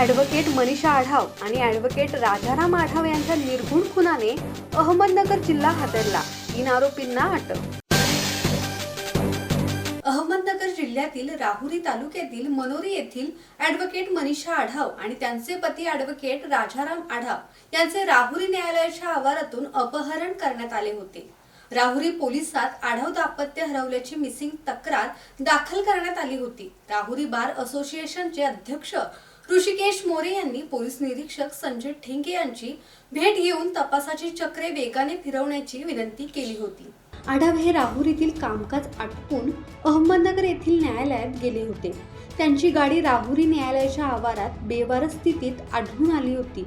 Advocate Manisha Adhav आणि advocate Rajaram Adhav यांच्या निर्घुण खुनाने अहमदनगर जिल्हा हादरला. तीन आरोपींना अटक. अहमदनगर जिल्ह्यातील राहुरी तालुक्यातील मनोरी येथील ॲडव्होकेट मनीषा आढाव आणि त्यांचे पती ॲडव्होकेट राजाराम आढाव यांचे राहुरी न्यायालयाच्या आवारातून अपहरण करण्यात आले होते. राहुरी पोलिसात आढाव दाम्पत्य हरवल्याची मिसिंग तक्रार दाखल करण्यात आली होती. राहुरी बार असोसिएशनचे अध्यक्ष ऋषिकेश मोरे यांनी पोलीस निरीक्षक संजय ठेंगे यांची भेट घेऊन तपासाची चक्रे वेगाने फिरवण्याची विनंती केली होती. आढाव हे राहुरीतील कामकाज आटपून अहमदनगर येथील न्यायालयात गेले होते. त्यांची गाडी राहुरी न्यायालयाच्या आवारात बेवार स्थितीत आढळून आली होती.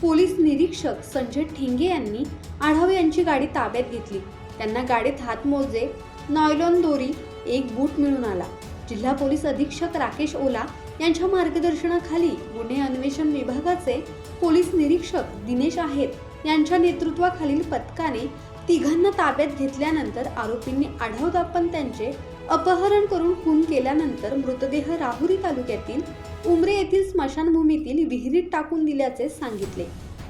पोलीस निरीक्षक संजय ठेंगे यांनी आढाव यांची गाडी ताब्यात घेतली. त्यांना गाडीत हातमोजे नॉयलॉन दोरी एक बूट मिळून आला. जिल्हा पोलीस अधीक्षक राकेश ओला यांच्या मार्गदर्शनाखाली गुन्हे अन्वेषण विभागाचे पोलीस निरीक्षक दिनेश आहेत. यांच्या नेतृत्वाखालील पथकाने तिघांना ताब्यात घेतल्यानंतर आरोपींनी आढाव दापन त्यांचे अपहरण करून खून केल्यानंतर मृतदेह राहुरी तालुक्यातील उमरे येथील स्मशानभूमीतील विहिरीत टाकून दिल्याचे सांगितले.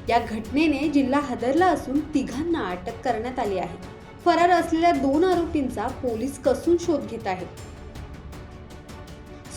या घटनेने जिल्हा हादरला असून तिघांना अटक करण्यात आली आहे. फरार असलेल्या दोन आरोपींचा पोलीस कसून शोध घेत आहेत